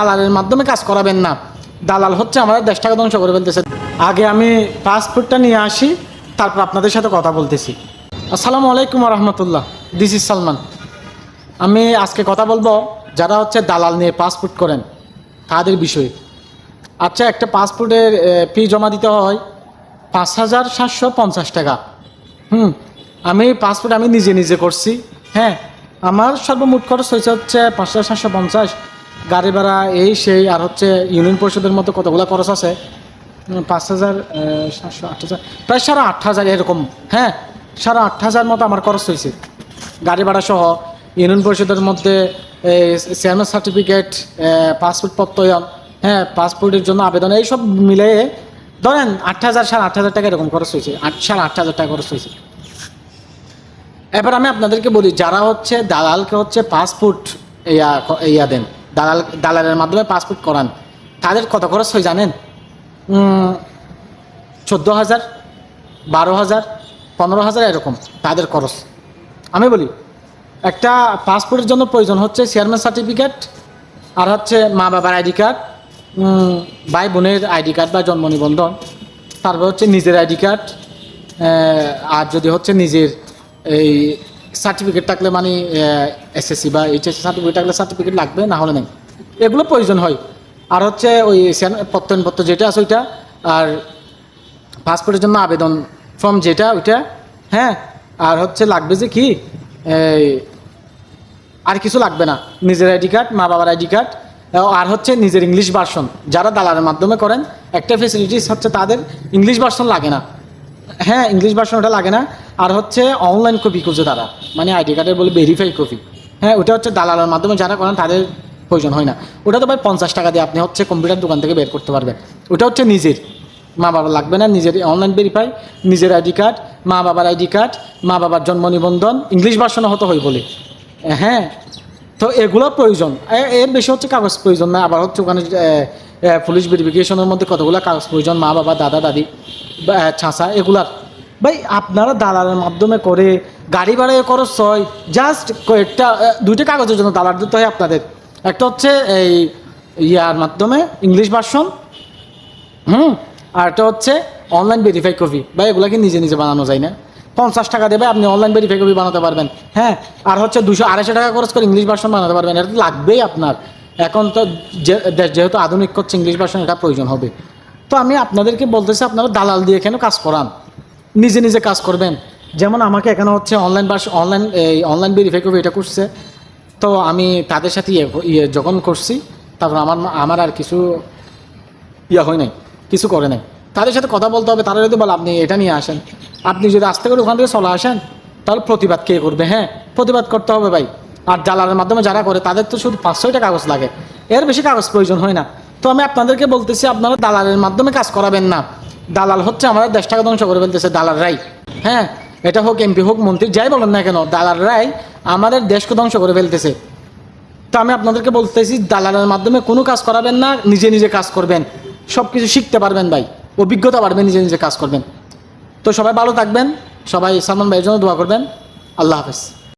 দালালের মাধ্যমে কাজ করাবেন না। দালাল হচ্ছে আমাদের দেশটাকে ধ্বংস করে ফেলতেছে। আগে আমি পাসপোর্টটা নিয়ে আসি, তারপর আপনাদের সাথে কথা বলতেছি। আসসালামু আলাইকুম রহমতুল্লাহ দিস ইজ সালমান। আমি আজকে কথা বলব যারা হচ্ছে দালাল নিয়ে পাসপোর্ট করেন, তাদের বিষয়ে। আচ্ছা একটা পাসপোর্টের ফি জমা দিতে হয় পাঁচ হাজার সাতশো পঞ্চাশ টাকা। হুম, আমি পাসপোর্ট আমি নিজে নিজে করছি। হ্যাঁ আমার সর্বমোট খরচ হয়েছে হচ্ছে পাঁচ হাজার সাতশো পঞ্চাশ। গাড়ি ভাড়া এই সেই, আর হচ্ছে ইউনিয়ন পরিষদের মতো কতগুলো খরচ আছে? পাঁচ হাজার সাতশো, আট হাজার, প্রায় সাড়ে আট হাজার এরকম। হ্যাঁ সাড়ে আট হাজার মতো আমার খরচ হয়েছে। গাড়ি ভাড়া সহ ইউনিয়ন পরিষদের মধ্যে চেয়ারম্যান সার্টিফিকেট পাসপোর্ট প্রত্যয়ন হ্যাঁ পাসপোর্টের জন্য আবেদন এইসব মিলে ধরেন আট হাজার, সাড়ে আট হাজার টাকা এরকম খরচ হয়েছে। আট, সাড়ে আট হাজার টাকা খরচ হয়েছে। এবার আমি আপনাদেরকে বলি, যারা হচ্ছে দালালকে হচ্ছে পাসপোর্ট ইয়া ইয়া দেন দালাল দালালের মাধ্যমে পাসপোর্ট করান। তাদের কত খরচ হয় জানেন? চোদ্দ হাজার বারো হাজার পনেরো হাজার এরকম তাদের খরচ। আমি বলি, একটা পাসপোর্টের জন্য প্রয়োজন হচ্ছে চেয়ারম্যান সার্টিফিকেট আর হচ্ছে মা বাবার আইডি কার্ড ভাই বোনের আইডি কার্ড বা জন্ম নিবন্ধন, তারপর হচ্ছে নিজের আইডি কার্ড আর যদি হচ্ছে নিজের এই সার্টিফিকেট থাকলে মানে এসএসসি বা এইচএসসি সার্টিফিকেট থাকলে সার্টিফিকেট লাগবে, না হলে নেই। এগুলো প্রয়োজন হয়। আর হচ্ছে ওই প্রত্যয়নপত্র যেটা আছে ওইটা, আর পাসপোর্টের জন্য আবেদন ফর্ম যেটা, ওইটা হ্যাঁ? আর হচ্ছে লাগবে যে কি আর কিছু লাগবে না। নিজের আইডি কার্ড মা বাবার আইডি কার্ড আর হচ্ছে নিজের ইংলিশ ভার্সন যারা দালালের মাধ্যমে করেন, একটা ফেসিলিটিস হচ্ছে তাদের ইংলিশ ভার্সন লাগে না। হ্যাঁ ইংলিশ ভার্সন ওটা লাগে না। আর হচ্ছে অনলাইন কপি খুঁজে তারা। মানে আইডি কার্ডের বলে ভেরিফাই কপি হ্যাঁ ওটা হচ্ছে দালালের মাধ্যমে যারা করেন তাদের প্রয়োজন হয় না। ওটা তো ভাই পঞ্চাশ টাকা দিয়ে আপনি হচ্ছে কম্পিউটার দোকান থেকে বের করতে পারবেন। ওটা হচ্ছে নিজের। মা বাবা লাগবে না, নিজের অনলাইন ভেরিফাই নিজের আইডি কার্ড মা বাবার আইডি কার্ড মা বাবার জন্ম নিবন্ধন ইংলিশ ভার্সনও হতে হয় বলে। হ্যাঁ তো এগুলো প্রয়োজন। এর বেশি হচ্ছে কাগজ প্রয়োজন না। আবার হচ্ছে ওখানে পুলিশ ভেরিফিকেশনের মধ্যে কতগুলো কাগজ প্রয়োজন? মা, বাবা, দাদা, দাদি ছাঁচা এগুলার। ভাই, আপনারা দালালের মাধ্যমে করে গাড়ি ভাড়ায় খরচ হয় জাস্ট কয়েকটা দুইটা কাগজের জন্য দালাল দিতে হয় আপনাদের। একটা হচ্ছে এই ইয়ার মাধ্যমে ইংলিশ ভার্সন হুম, আর একটা হচ্ছে অনলাইন ভেরিফাই কপি ভাই এগুলো কি নিজে নিজে বানানো যায় না। পঞ্চাশ টাকা দেবে, আপনি অনলাইন ভেরিফাই কপি বানাতে পারবেন। হ্যাঁ আর হচ্ছে দুশো আড়াইশো টাকা খরচ করে ইংলিশ ভার্সন বানাতে পারবেন। এটা লাগবেই আপনার। এখন তো যেহেতু আধুনিক করছে ইংলিশ ভার্সন এটা প্রয়োজন হবে। তো আমি আপনাদেরকে বলতেছি, আপনারা দালাল দিয়ে কেন কাজ করান? নিজে নিজে কাজ করবেন। যেমন আমাকে এখানে হচ্ছে অনলাইন বাস অনলাইন এই অনলাইন ভেরিফাই কপি এটা করছে। তো আমি তাদের সাথে ইয়ে ইয়ে যখন করছি তারপর আমার আমার আর কিছু ইয়ে হয় নাই, কিছু করে নাই। তাদের সাথে কথা বলতে হবে, তারা যদি বলে, আপনি এটা নিয়ে আসেন। আপনি যদি আস্তে করে ওখান থেকে চলে আসেন, তাহলে প্রতিবাদ কে করবে? হ্যাঁ প্রতিবাদ করতে হবে ভাই। আর দালালের মাধ্যমে যারা করে, তাদের তো শুধু পাঁচশোটা কাগজ লাগে। এর বেশি কাগজ প্রয়োজন হয় না। তো আমি আপনাদেরকে বলতেছি, আপনারা দালালের মাধ্যমে কাজ করাবেন না। দালাল হচ্ছে আমাদের দেশটাকে ধ্বংস করে ফেলতেছে, দালাল দালালরাই হ্যাঁ এটা হোক এমপি হোক মন্ত্রী, যাই বলেন না কেন, দালাল দালালরাই আমাদের দেশকে ধ্বংস করে ফেলতেছে। তো আমি আপনাদেরকে বলতেছি, দালালের মাধ্যমে কোনো কাজ করাবেন না, নিজে নিজে কাজ করবেন। সব কিছু শিখতে পারবেন ভাই, অভিজ্ঞতা বাড়বে, নিজে নিজে কাজ করবেন। তো সবাই ভালো থাকবেন, সবাই সালমান ভাইয়ের জন্য দোয়া করবেন। আল্লাহ হাফেজ।